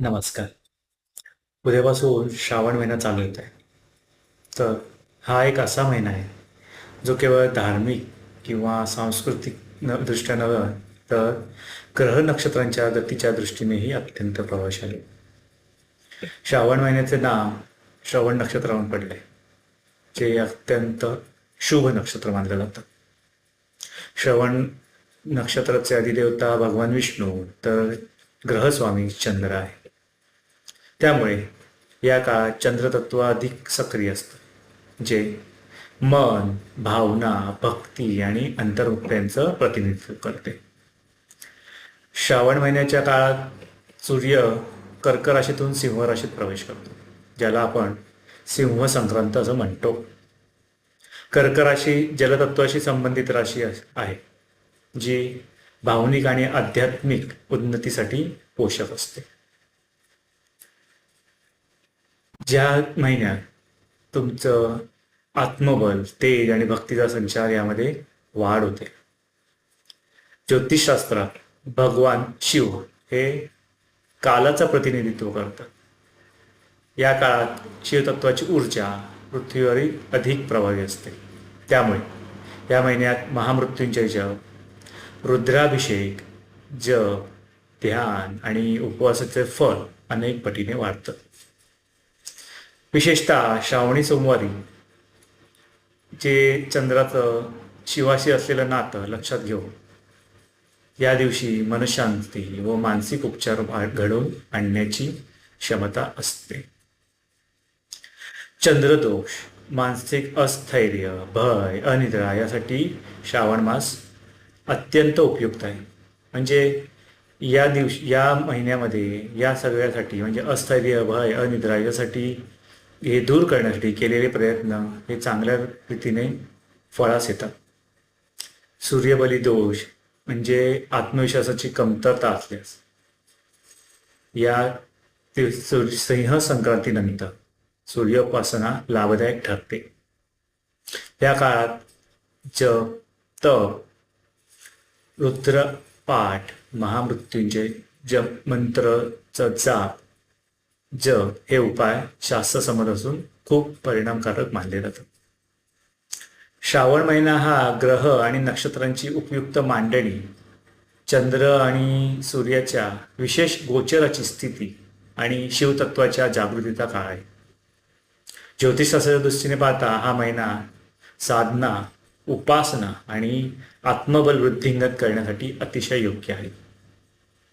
नमस्कार. उद्यापासून श्रावण महिना चालू येत आहे. तर हा एक असा महिना आहे जो केवळ धार्मिक किंवा सांस्कृतिक न दृष्ट्या नव्हे तर ग्रह नक्षत्रांच्या गतीच्या दृष्टीनेही अत्यंत प्रभावशाली. श्रावण महिन्याचे नाव श्रवण नक्षत्रावरून पडले जे अत्यंत शुभ नक्षत्र मानलं जातं श्रवण नक्षत्राचे अधिदेवता भगवान विष्णू तर ग्रहस्वामी चंद्र आहे. त्यामुळे या काळात चंद्रतत्व अधिक सक्रिय असतं जे मन भावना भक्ती आणि अंतर्मुक्त्यांचं प्रतिनिधित्व करते. श्रावण महिन्याच्या काळात सूर्य कर्क राशीतून सिंह राशीत प्रवेश करतो ज्याला आपण सिंह संक्रांत असं म्हणतो. कर्क राशी जलतत्वाशी संबंधित राशी आहे जी भावनिक आणि आध्यात्मिक उन्नतीसाठी पोषक असते. ज्या महिन्यात तुमचं आत्मबल तेज आणि भक्तीचा संचार यामध्ये वाढ होते. ज्योतिषशास्त्रात भगवान शिव हे कालाचं प्रतिनिधित्व करतात. या काळात शिवतत्वाची ऊर्जा पृथ्वीवरील अधिक प्रभावी असते. त्यामुळे या महिन्यात महामृत्यूंजय जप रुद्राभिषेक जप ध्यान आणि उपवासाचे फळ अनेक पटीने वाढतं. विशेषतः श्रावणी सोमवारी जे चंद्राचं शिवाशी असलेलं नातं लक्षात घेऊन या दिवशी मनशांती व मानसिक उपचार घडवून आणण्याची क्षमता असते. चंद्रदोष मानसिक अस्थैर्य भय अनिद्रा यासाठी श्रावण मास अत्यंत उपयुक्त आहे. म्हणजे या दिवशी या महिन्यामध्ये या सगळ्यासाठी म्हणजे अस्थैर्य भय अनिद्रा यासाठी हे दूर करण्यासाठी केलेले प्रयत्न हे चांगल्या रीतीने फळास येतात. सूर्यबली दोष म्हणजे आत्मविश्वासाची कमतरता असल्यास. या सिंह संक्रांतीनंतर सूर्योपासना लाभदायक ठरते. या काळात जप तप रुद्रपाठ महामृत्यूंचे जप मंत्रचा जाप जग हे उपाय शास्त्रसमोर असून खूप परिणामकारक मानले जातात. श्रावण महिना हा ग्रह आणि नक्षत्रांची उपयुक्त मांडणी चंद्र आणि सूर्याच्या विशेष गोचराची स्थिती आणि शिवतत्वाच्या जागृतीचा काळ आहे. ज्योतिषशास्त्राच्या दृष्टीने पाहता हा महिना साधना उपासना आणि आत्मबल वृद्धिंगत करण्यासाठी अतिशय योग्य आहे.